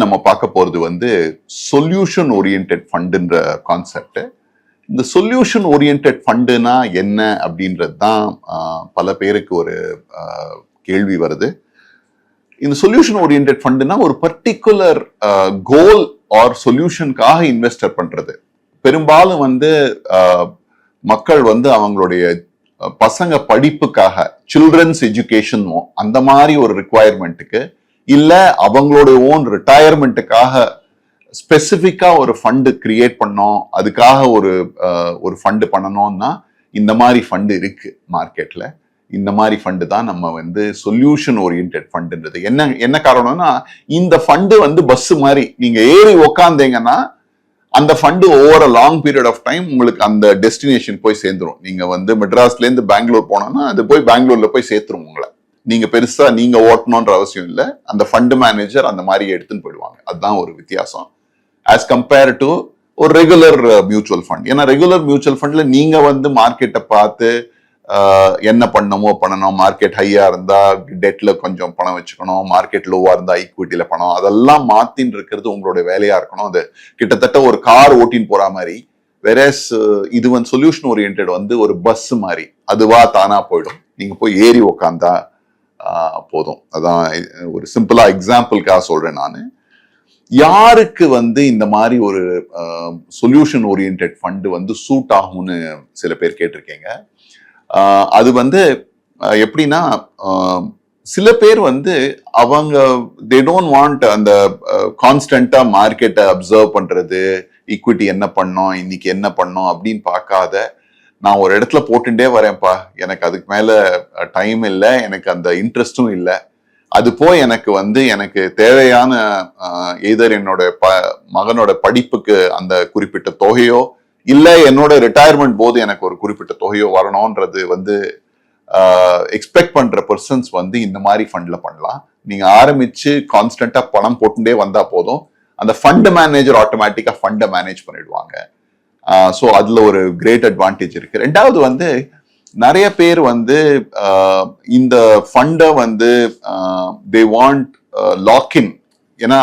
நம்ம பார்க்க போறது வந்து சொல்யூஷன் ஓரியன்ட் ஃபண்டுன்ற கான்செப்ட் இந்த சொல்யூஷன் ஓரியன்ட் ஃபண்டுனா என்ன அப்படின்றது தான் பல பேருக்கு ஒரு கேள்வி வருது. இந்த சொல்யூஷன் ஓரியன்ட் ஃபண்டுனா ஒரு பர்டிகுலர் கோல் ஆர் சொல்யூஷனுக்காக இன்வெஸ்டர் பண்றது. பெரும்பாலும் வந்து மக்கள் வந்து அவங்களுடைய பசங்க படிப்புக்காக சில்ட்ரன்ஸ் எஜுகேஷன் அந்த மாதிரி ஒரு ரிக்குவயர்மெண்ட்டுக்கு இல்ல அவங்களுடைய ஓன் ரிட்டையர்மெண்ட்டுக்காக ஸ்பெசிஃபிக்கா ஒரு ஃபண்டு கிரியேட் பண்ணோம் அதுக்காக ஒரு ஒரு ஃபண்டு பண்ணணும்னா இந்த மாதிரி ஃபண்டு இருக்கு மார்க்கெட்ல இந்த மாதிரி ஃபண்டு தான் நம்ம வந்து சொல்யூஷன் ஓரியன்ட் ஃபண்டுன்றது என்ன என்ன காரணம்னா இந்த ஃபண்டு வந்து பஸ் மாதிரி நீங்க ஏறி உக்காந்தீங்கன்னா அந்த fund over a long period of time உங்களுக்கு அந்த டெஸ்டினேஷன் போய் சேர்ந்துரும். நீங்க வந்து மெட்ராஸ்ல இருந்து பெங்களூர் போனோம்னா அது போய் பெங்களூர்ல போய் சேர்த்துரும் உங்களை. நீங்க பெருசா நீங்க ஓட்டணும்ன்ற அவசியம் இல்லை. அந்த ஃபண்டு மேனேஜர் அந்த மாதிரி எடுத்துன்னு போயிடுவாங்க. அதுதான் ஒரு வித்தியாசம். ஆஸ் கம்பேர் டு ஒரு ரெகுலர் மியூச்சுவல் ஃபண்ட் ஏன்னா ரெகுலர் மியூச்சுவல் ஃபண்ட்ல நீங்க வந்து மார்க்கெட்டை பார்த்து uh, என்ன பண்ணணுமோ பண்ணணும். மார்க்கெட் ஹையா இருந்தா டெட்ல கொஞ்சம் பணம் வச்சுக்கணும். மார்க்கெட் லோவா இருந்தா ஈக்விட்டியில பணம். அதெல்லாம் மாத்தின்னு இருக்கிறது உங்களுடைய வேலையா இருக்கணும். அது கிட்டத்தட்ட ஒரு கார் ஓட்டின்னு போற மாதிரி. வெரஸ் uh, இது வந்து சொல்யூஷன் ஓரியன்ட் வந்து ஒரு பஸ் மாதிரி. அதுவா தானா போயிடும். நீங்க போய் ஏறி உக்காந்தா போதும். அதான் ஒரு சிம்பிளா எக்ஸாம்பிளுக்காக சொல்றேன் நான். யாருக்கு வந்து இந்த மாதிரி ஒரு சொல்யூஷன் ஓரியன்ட் ஃபண்டு வந்து சூட் ஆகும்னு சில பேர் கேட்டிருக்கீங்க. அது வந்து எப்படின்னா சில பேர் வந்து அவங்க தே டோன்ட் வாண்ட் அந்த கான்ஸ்டண்ட்டாக மார்க்கெட்டை அப்சர்வ் பண்ணுறது ஈக்விட்டி என்ன பண்ணோம் இன்னைக்கு என்ன பண்ணோம் அப்படின்னு பார்க்காத நான் ஒரு இடத்துல போட்டுட்டே வரேன்ப்பா. எனக்கு அதுக்கு மேல டைம் இல்லை. எனக்கு அந்த இன்ட்ரெஸ்டும் இல்லை. அது போய் எனக்கு வந்து எனக்கு தேவையான எய்தர் என்னோட ப மகனோட படிப்புக்கு அந்த குறிப்பிட்ட தொகையோ இல்லை என்னோட ரிட்டையர்மெண்ட் போது எனக்கு ஒரு குறிப்பிட்ட தொகையோ வரணும்ன்றது வந்து எக்ஸ்பெக்ட் பண்ற பர்சன்ஸ் வந்து இந்த மாதிரி ஃபண்ட்ல பண்ணலாம். நீங்க ஆரம்பிச்சு கான்ஸ்டன்டா பணம் போட்டுட்டே வந்தா போதும். அந்த ஃபண்ட் மேனேஜர் ஆட்டோமேட்டிக்கா ஃபண்டை மேனேஜ் பண்ணிடுவாங்க. ஸோ அதில் ஒரு கிரேட் அட்வான்டேஜ் இருக்கு. ரெண்டாவது வந்து நிறைய பேர் வந்து இந்த ஃபண்டை வந்து தே வாண்ட் லாக்இன் ஏன்னா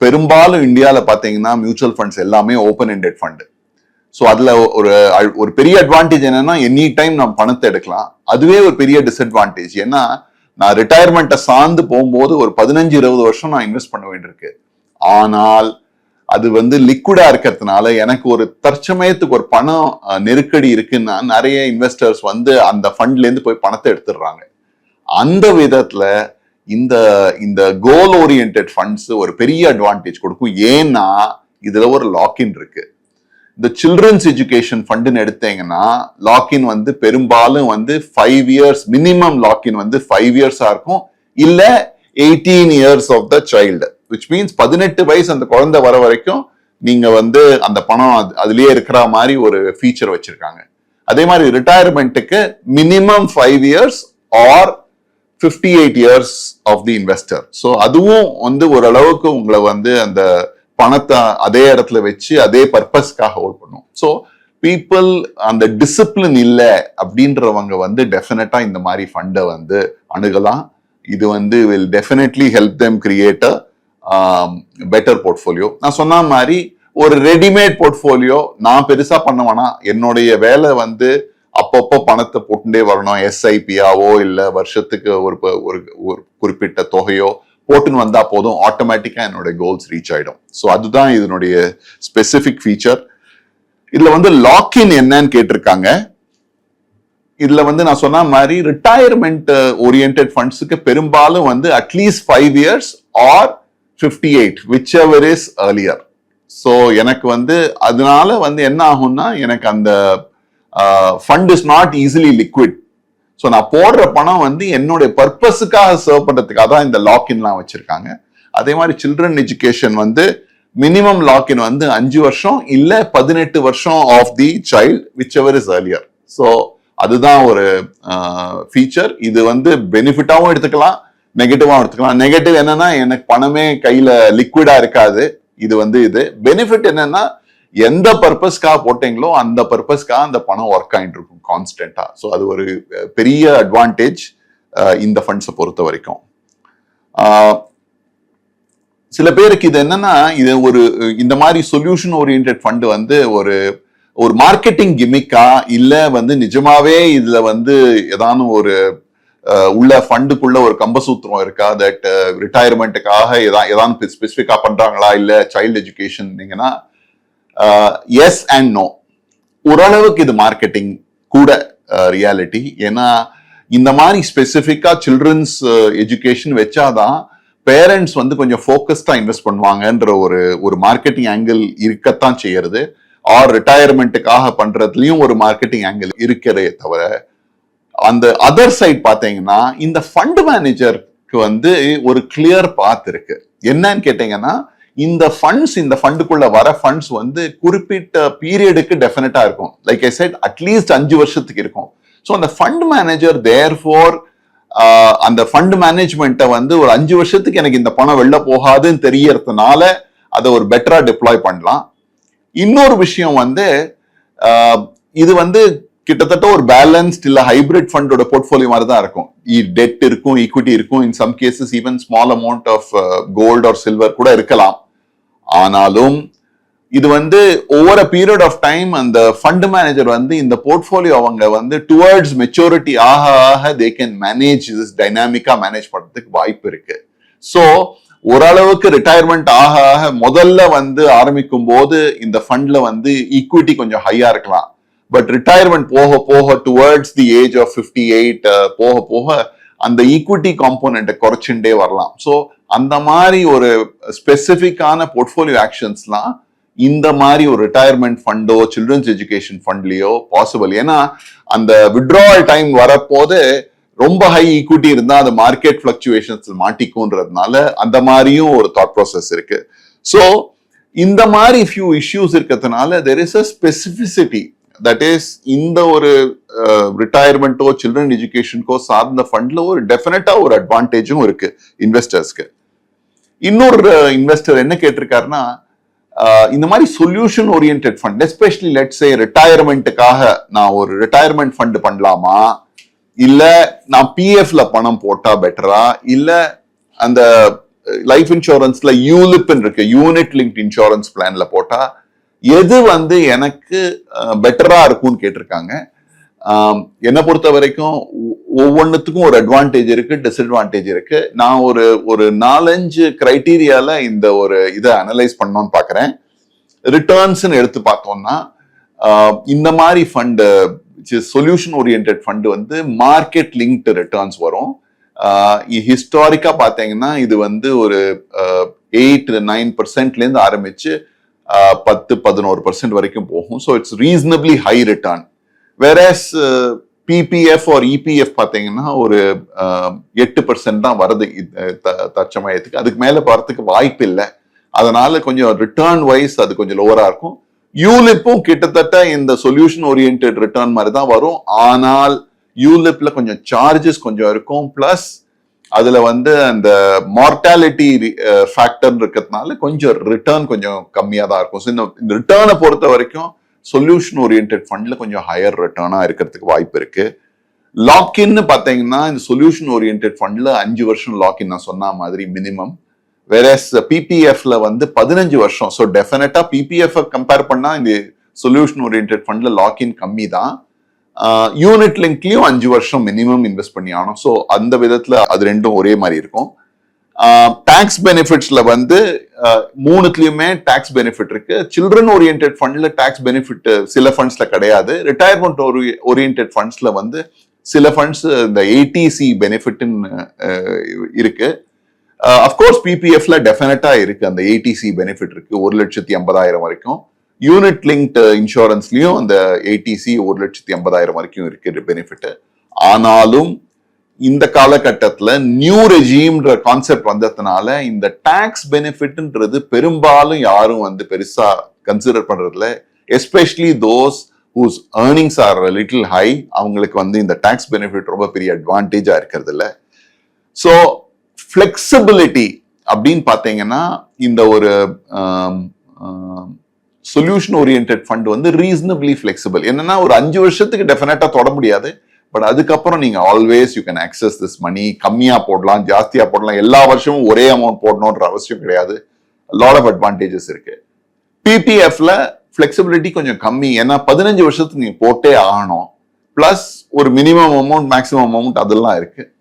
பெரும்பாலும் இந்தியாவில் பார்த்தீங்கன்னா மியூச்சுவல் ஃபண்ட்ஸ் எல்லாமே ஓப்பன் எண்டட் ஃபண்டு ஸோ அதில் ஒரு அ- ஒரு பெரிய அட்வான்டேஜ் என்னன்னா எனி டைம் நம்ம பணத்தை எடுக்கலாம். அதுவே ஒரு பெரிய டிஸ்அட்வான்டேஜ் ஏன்னா நான் ரிட்டையர்மெண்ட்டை சார்ந்து போகும்போது ஒரு பதினஞ்சு இருபது வருஷம் நான் இன்வெஸ்ட் பண்ண வேண்டியிருக்கு. ஆனால் அது வந்து லிக்விடா இருக்கிறதுனால எனக்கு ஒரு தற்சமயத்துக்கு ஒரு பணம் நெருக்கடி இருக்குன்னா நிறைய இன்வெஸ்டர்ஸ் வந்து அந்த ஃபண்ட்ல இருந்து போய் பணத்தை எடுத்துடுறாங்க. அந்த விதத்துல இந்த இந்த கோல் ஓரியன்ட் ஃபண்ட்ஸ் ஒரு பெரிய அட்வான்டேஜ் கொடுக்கும். ஏன்னா இதுல ஒரு லாக்இன் இருக்கு. இந்த சில்ட்ரன்ஸ் எஜுகேஷன் ஃபண்டுன்னு எடுத்தீங்கன்னா லாக்இன் வந்து பெரும்பாலும் வந்து five years minimum lock in வந்து ஃபைவ் இயர்ஸா இருக்கும். இல்ல eighteen years of the child which means பதினெட்டு வயசு அந்த குழந்தை வர வரைக்கும் நீங்க வந்து அந்த பணம் அதுலயே இருக்கிற மாதிரி ஒரு ஃபீச்சர் வச்சிருக்காங்க. அதே மாதிரி ரிட்டையர்மெண்ட்டுக்கு minimum five years or fifty eight years of the investor so அதுவும் வந்து ஓரளவுக்கு உங்களை வந்து அந்த பணத்தை அதே இடத்துல வச்சு அதே பர்பஸ்க்காக ஹோல்ட் பண்ணும். ஸோ பீப்புள் அந்த டிசிப்ளின் இல்லை அப்படின்றவங்க வந்து டெஃபினட்டா இந்த மாதிரி ஃபண்டை வந்து அணுகலாம். இது வந்து will definitely help them create a better portfolio நான் சொன்ன மாதிரி ஒரு ரெடிமேட் போர்ட்ஃபோலியோ நான் பெருசாக பண்ண வேணாம். என்னுடைய வேலை வந்து அப்பப்போ பணத்தை போட்டுட்டே வரணும். எஸ்ஐபியாவோ இல்லை வருஷத்துக்கு ஒரு ஒரு ஒரு குறிப்பிட்ட தொகையோ போட்டுன்னு வந்தால் போதும். ஆட்டோமேட்டிக்காக என்னுடைய கோல்ஸ் ரீச் ஆகிடும் ஸோ அதுதான் இதனுடைய ஸ்பெசிஃபிக் ஃபீச்சர் இதில் வந்து லாக்இன் என்னன்னு கேட்டிருக்காங்க. இதில் வந்து நான் சொன்ன மாதிரி ரிட்டையர்மெண்ட் ஓரியன்ட் ஃபண்ட்ஸுக்கு பெரும்பாலும் வந்து at least five years or fifty eight whichever is earlier so எனக்கு வந்து அதனால வந்து என்ன ஆகும்னா எனக்கு அந்த fund is not easily liquid so நான் போடுற பணம் வந்து என்னுடைய பர்பஸுக்காக சர்வ் பண்ணுறதுக்காக தான் இந்த லாக்இன்லாம் வச்சுருக்காங்க. அதே மாதிரி சில்ட்ரன் எஜுகேஷன் வந்து மினிமம் லாக்இன் வந்து அஞ்சு வருஷம் இல்லை பதினெட்டு வருஷம் of the child whichever is earlier so அதுதான் ஒரு ஃபீச்சர் இது வந்து பெனிஃபிட்டாகவும் எடுத்துக்கலாம். நெகட்டிவாகவும் எடுத்துக்கலாம். நெகட்டிவ் என்னன்னா எனக்கு பணமே கையில லிக்விடா இருக்காது. இது வந்து இது. பெனிஃபிட் என்னன்னா எந்த பர்பஸ்க்காக போட்டீங்களோ அந்த பர்பஸ்க்காக அந்த பணம் ஒர்க் ஆகிட்டு இருக்கும் கான்ஸ்டன்டா ஸோ அது ஒரு பெரிய அட்வான்டேஜ் இந்த ஃபண்ட்ஸை பொறுத்த வரைக்கும். சில பேருக்கு இது என்னன்னா இது ஒரு இந்த மாதிரி சொல்யூஷன் ஓரியன்ட் ஃபண்ட் வந்து ஒரு ஒரு மார்க்கெட்டிங் கிமிக்கா இல்லை வந்து நிஜமாவே இதுல வந்து ஏதானும் ஒரு உள்ள ஃபண்டுக்குள்ள ஒரு கம்பசூத்திரம் இருக்கா? தட் ரிட்டையர்மெண்ட்டுக்காக எதா ஏதாவது ஸ்பெசிஃபிக்கா பண்றாங்களா? இல்ல சைல்டு எஜுகேஷன் நீங்கன்னா எஸ் அண்ட் நோ ஓரளவுக்கு இது மார்க்கெட்டிங் கூட ரியாலிட்டி ஏன்னா இந்த மாதிரி ஸ்பெசிஃபிக்கா சில்ட்ரன்ஸ் எஜுகேஷன் வச்சாதான் பேரண்ட்ஸ் வந்து கொஞ்சம் ஃபோக்கஸ்டா இன்வெஸ்ட் பண்ணுவாங்கன்ற ஒரு ஒரு மார்க்கெட்டிங் ஆங்கிள் இருக்கத்தான் செய்யறது. ஆர் ரிட்டையர்மெண்ட்டுக்காக பண்ணுறதுலையும் ஒரு மார்க்கெட்டிங் ஆங்கிள் இருக்கிறதே தவிர அந்த அதர் சைட் பார்த்தீங்கன்னா இந்த ஃபண்ட் மேனேஜருக்கு வந்து ஒரு கிளியர் பாத் இருக்கு. என்னன்னு கேட்டீங்கன்னா இந்த ஃபண்ட்ஸ் இந்த ஃபண்டுக்குள்ள வர ஃபண்ட்ஸ் வந்து குறிப்பிட்ட பீரியடுக்கு டெஃபினட்டா இருக்கும். லைக் ஐ செட் அட்லீஸ்ட் அஞ்சு வருஷத்துக்கு இருக்கும். ஸோ அந்த ஃபண்ட் மேனேஜர் தேர் ஃபோர் அந்த ஃபண்ட் மேனேஜ்மெண்ட்டை வந்து ஒரு அஞ்சு வருஷத்துக்கு எனக்கு இந்த பணம் வெளில போகாதுன்னு தெரியறதுனால அதை ஒரு பெட்டரா டிப்ளாய் பண்ணலாம். இன்னொரு விஷயம் வந்து இது வந்து கிட்டத்தட்ட ஒரு பேலன்ஸ்ட் இல்ல ஹைபிரிட் ஃபண்டோட போர்ட்ஃபோலியோ மாதிரி தான் இருக்கும். E டெட் இருக்கும் ஈக்விட்டி இருக்கும் in some cases even small amount of gold or silver கூட இருக்கலாம். ஆனாலும் இது வந்து ஒவ்வொரு பீரியட் ஆஃப் டைம் அந்த ஃபண்ட் மேனேஜர் வந்து இந்த போர்ட்ஃபோலியோ அவங்க வந்து டுவர்ட்ஸ் மெச்சூரிட்டி ஆக ஆக தே கேன் மேனேஜ் திஸ் டைனாமிக்கா மேனேஜ் பண்றதுக்கு வாய்ப்பு இருக்கு. ஸோ ஓரளவுக்கு ரிட்டையர்மெண்ட் ஆக ஆக முதல்ல வந்து ஆரம்பிக்கும் போது இந்த ஃபண்ட்ல வந்து ஈக்விட்டி கொஞ்சம் ஹையா இருக்கலாம். பட் ரிட்டையர்மெண்ட் போக போக towards the age of fifty eight போக போக அந்த ஈக்விட்டி காம்போனண்ட்டை குறைச்சுட்டே வரலாம். ஸோ அந்த மாதிரி ஒரு ஸ்பெசிஃபிக்கான போர்ட்ஃபோலியோ ஆக்ஷன்ஸ்லாம் இந்த மாதிரி ஒரு ரிட்டையர்மெண்ட் ஃபண்டோ சில்ட்ரன்ஸ் எஜுகேஷன் ஃபண்ட்லேயோ பாசிபிள் ஏன்னா அந்த விட்ராவல் டைம் வரப்போது ரொம்ப ஹை ஈக்விட்டி இருந்தால் அந்த மார்க்கெட் ஃப்ளக்சுவேஷன்ஸ் மாட்டிக்கும்ன்றதுனால அந்த மாதிரியும் ஒரு தாட் ப்ராசஸ் இருக்கு. ஸோ இந்த மாதிரி ஃபியூ இஷ்யூஸ் இருக்கிறதுனால there is a specificity that is இந்த ஒரு ரிட்டையர்மெண்ட்டோ சில்ட்ரன் எஜுகேஷனுக்கோ சார்ந்த ஃபண்ட்ல ஒரு டெஃபினட்டா ஒரு அட்வான்டேஜும் இருக்கு இன்வெஸ்டர்ஸ்க்கு இன்னொரு uh, இன்வெஸ்டர் என்ன கேட்டிருக்காருன்னா uh, இந்த மாதிரி solution orient fund especially let's a ரிட்டையர்மெண்ட்டுக்காக நான் ஒரு ரிட்டையர்மெண்ட் ஃபண்ட் பண்ணலாமா? இல்ல நான் பிஎஃப்ல பணம் போட்டா பெட்டரா இல்ல அந்த லைஃப் இன்சூரன்ஸ்ல யூலிப்னு இருக்கு யூனிட் லிங்க் இன்சூரன்ஸ் பிளான்ல போட்டா எது வந்து எனக்கு பெட்டரா இருக்கும்னு கேட்டிருக்காங்க. என்னை பொறுத்த வரைக்கும் ஒவ்வொன்றுத்துக்கும் ஒரு அட்வான்டேஜ் இருக்கு டிஸ்அட்வான்டேஜ் இருக்கு. நான் ஒரு ஒரு நாலஞ்சு கிரைட்டீரியால இந்த ஒரு இதை அனலைஸ் பண்ணணும்னு பார்க்குறேன் ரிட்டர்ன்ஸ்னு எடுத்து பார்த்தோம்னா இந்த மாதிரி ஃபண்டு சொல்யூஷன் ஓரியன்ட் ஃபண்டு வந்து மார்க்கெட் லிங்க்டு ரிட்டர்ன்ஸ் வரும். ஹிஸ்டாரிக்கா பார்த்தீங்கன்னா இது வந்து ஒரு எயிட் நைன் பர்சன்ட்லேருந்து ஆரம்பிச்சு பத்து பதினோரு பர்சன்ட் வரைக்கும் போகும். So it's reasonably high return versus PPF or EPF பார்த்தீங்கன்னா ஒரு எட்டு பர்சன்ட் தான் வருது தற்சமயத்துக்கு. அதுக்கு மேலே போகிறதுக்கு வாய்ப்பு இல்லை. அதனால கொஞ்சம் ரிட்டர்ன் வைஸ் அது கொஞ்சம் லோவராக இருக்கும். யூலிப்பும் கிட்டத்தட்ட இந்த சொல்யூஷன் ஓரியன்ட் ரிட்டர்ன் மாதிரி தான் வரும். ஆனால் யூலிப்ல கொஞ்சம் சார்ஜஸ் கொஞ்சம் இருக்கும். பிளஸ் அதுல வந்து அந்த மார்டாலிட்டி ஃபேக்டர் இருக்கிறதுனால கொஞ்சம் ரிட்டர்ன் கொஞ்சம் கம்மியா தான் இருக்கும். ஸோ இந்த ரிட்டர்னை பொறுத்த வரைக்கும் சொல்யூஷன் ஓரியன்ட் ஃபண்ட்ல கொஞ்சம் ஹையர் ரிட்டர்னா இருக்கிறதுக்கு வாய்ப்பு இருக்கு. லாக்இன்னு பார்த்தீங்கன்னா இந்த சொல்யூஷன் ஓரியன்ட் ஃபண்ட்ல அஞ்சு வருஷம் லாக்இன் நான் சொன்ன மாதிரி மினிமம் வேறஸ் பிபிஎஃப்ல வந்து பதினஞ்சு வருஷம். ஸோ டெஃபினட்டா பிபிஎஃப் கம்பேர் பண்ணா இந்த சொல்யூஷன் ஓரியன்ட் ஃபண்ட்ல லாக்இன் கம்மி தான் யூனிட் லிங்க்லயும் அஞ்சு வருஷம் மினிமம் இன்வெஸ்ட் பண்ணி ஆகணும். ஸோ அந்த விதத்தில் அது ரெண்டும் ஒரே மாதிரி இருக்கும். டேக்ஸ் பெனிஃபிட்ஸில் வந்து மூணுத்துலேயுமே டேக்ஸ் பெனிஃபிட் இருக்கு. சில்ட்ரன் ஓரியன்ட் ஃபண்டில் டேக்ஸ் பெனிஃபிட் சில ஃபண்ட்ஸில் கிடையாது. ரிட்டையர்மெண்ட் ஓரியன்ட் ஃபண்ட்ஸில் வந்து சில ஃபண்ட்ஸ் இந்த ஏடிசி பெனிஃபிட்னு இருக்கு. அஃப்கோர்ஸ் பிபிஎஃப்ல டெஃபினட்டா இருக்கு. அந்த ஏடிசி பெனிஃபிட் இருக்கு. ஒரு லட்சத்தி ஐம்பதாயிரம் வரைக்கும். யூனிட் லிங்க்டு இன்சூரன்ஸ்லையும் அந்த ஏடிசி ஒரு லட்சத்தி ஐம்பதாயிரம் வரைக்கும் இருக்கு பெனிஃபிட் ஆனாலும் இந்த காலகட்டத்தில் நியூ ரெஜீம்ன்ற கான்செப்ட் வந்ததுனால இந்த டேக்ஸ் பெனிஃபிட்ன்றது பெரும்பாலும் யாரும் வந்து பெருசா கன்சிடர் பண்றதுல especially those whose earnings are little high அவங்களுக்கு வந்து இந்த டேக்ஸ் பெனிஃபிட் ரொம்ப பெரிய அட்வான்டேஜாக இருக்கிறது இல்லை ஸோ ஃப்ளெக்சிபிலிட்டி அப்படின்னு பார்த்தீங்கன்னா இந்த ஒரு சொல்யூஷன் ஓரியன்ட் ஃபண்ட் வந்து ரீசனபிளி ஃபிளெக்சிபிள் என்னன்னா ஒரு அஞ்சு வருஷத்துக்கு டெஃபினட்டா தொட முடியாது. பட் அதுக்கப்புறம் நீங்க always you can access this money கம்மியா போடலாம் ஜாஸ்தியா போடலாம். எல்லா வருஷமும் ஒரே அமௌண்ட் போடணுன்ற அவசியம் கிடையாது. லாட் ஆஃப் அட்வான்டேஜஸ் இருக்கு. பிபிஎஃப்ல ஃபிளெக்சிபிலிட்டி கொஞ்சம் கம்மி. ஏன்னா பதினஞ்சு வருஷத்துக்கு நீங்க போட்டே ஆகணும். பிளஸ் ஒரு மினிமம் அமௌண்ட் மேக்ஸிமம் அமௌண்ட் அதெல்லாம் இருக்கு.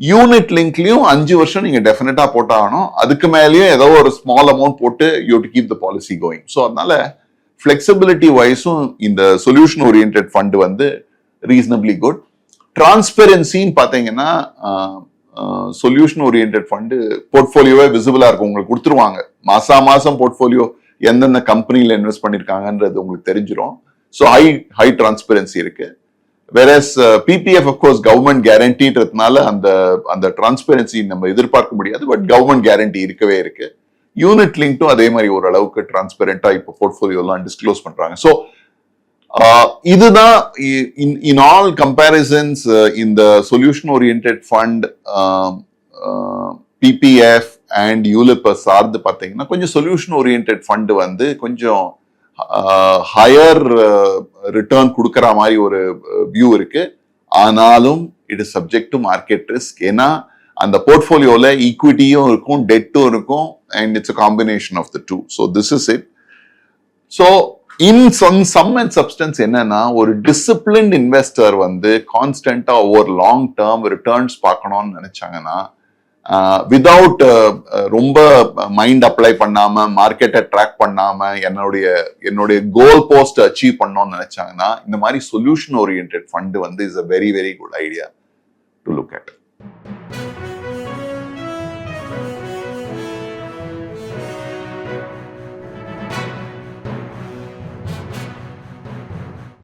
யூனிட் லிங்க்லயும் அஞ்சு வருஷம் நீங்க டெஃபினட்டா போட்டாகணும். அதுக்கு மேலேயும் ஏதோ ஒரு ஸ்மால் அமௌண்ட் போட்டு you to keep the policy going so அதனால ஃபிளெக்சிபிலிட்டி வைஸும் இந்த சொல்யூஷன் ஓரியன்ட் ஃபண்ட் வந்து ரீசனபிளி குட் டிரான்ஸ்பெரன்சின்னு பார்த்தீங்கன்னா சொல்யூஷன் ஓரியன்ட் ஃபண்டு போர்ட்ஃபோலியோவே விசிபிளா இருக்கும். உங்களுக்கு கொடுத்துருவாங்க. மாசா மாசம் போர்ட்ஃபோலியோ எந்தெந்த கம்பெனியில் இன்வெஸ்ட் பண்ணிருக்காங்கன்றது உங்களுக்கு தெரிஞ்சிடும் ஸோ ஹை ஹை டிரான்ஸ்பெரன்சி இருக்கு. Versus PPF of course government கேரண்டின்றதுனால அந்த அந்த டிரான்ஸ்பெரன்சி நம்ம எதிர்பார்க்க முடியாது பட் கவர்மெண்ட் கேரண்டி இருக்கவே இருக்கு. யூனிட் லிங்க்டும் அதே மாதிரி ஓரளவுக்கு டிரான்ஸ்பெரண்டா இப்போ போர்ட்ஃபோலியோலாம் டிஸ்க்ளோஸ் பண்றாங்க. ஸோ இதுதான் இன் ஆல் கம்பேரிசன்ஸ் uh, இந்த solution orient fund PPF and ULIPs சார்ந்து பார்த்தீங்கன்னா கொஞ்சம் சொல்யூஷன் ஓரியன்ட் ஃபண்ட் வந்து கொஞ்சம் ஹையர் ரிட்டர்ன் கொடுக்குற மாதிரி ஒரு வியூ இருக்கு. ஆனாலும் it is subject to market risk ஏன்னா அந்த போர்ட்ஃபோலியோவில் ஈக்விட்டியும் இருக்கும் டெட்டும் இருக்கும் and it's a combination of the two so this is it so in some some and substance என்னன்னா ஒரு டிசிப்ளின்ட் இன்வெஸ்டர் வந்து கான்ஸ்டன்டா ஒவ்வொரு லாங் டேர்ம் ரிட்டர்ன்ஸ் பார்க்கணும்னு நினைச்சாங்கன்னா விதவுட் ரொம்ப மைண்ட் அப்ளை பண்ணாம மார்க்கெட்டை ட்ராக் பண்ணாம என்னுடைய என்னுடைய கோல் போஸ்ட் அச்சீவ் பண்ணோம்னு நினைச்சாங்கன்னா இந்த மாதிரி சொல்யூஷன் ஓரியன்ட் ஃபண்ட் வந்து is a very very good idea to look at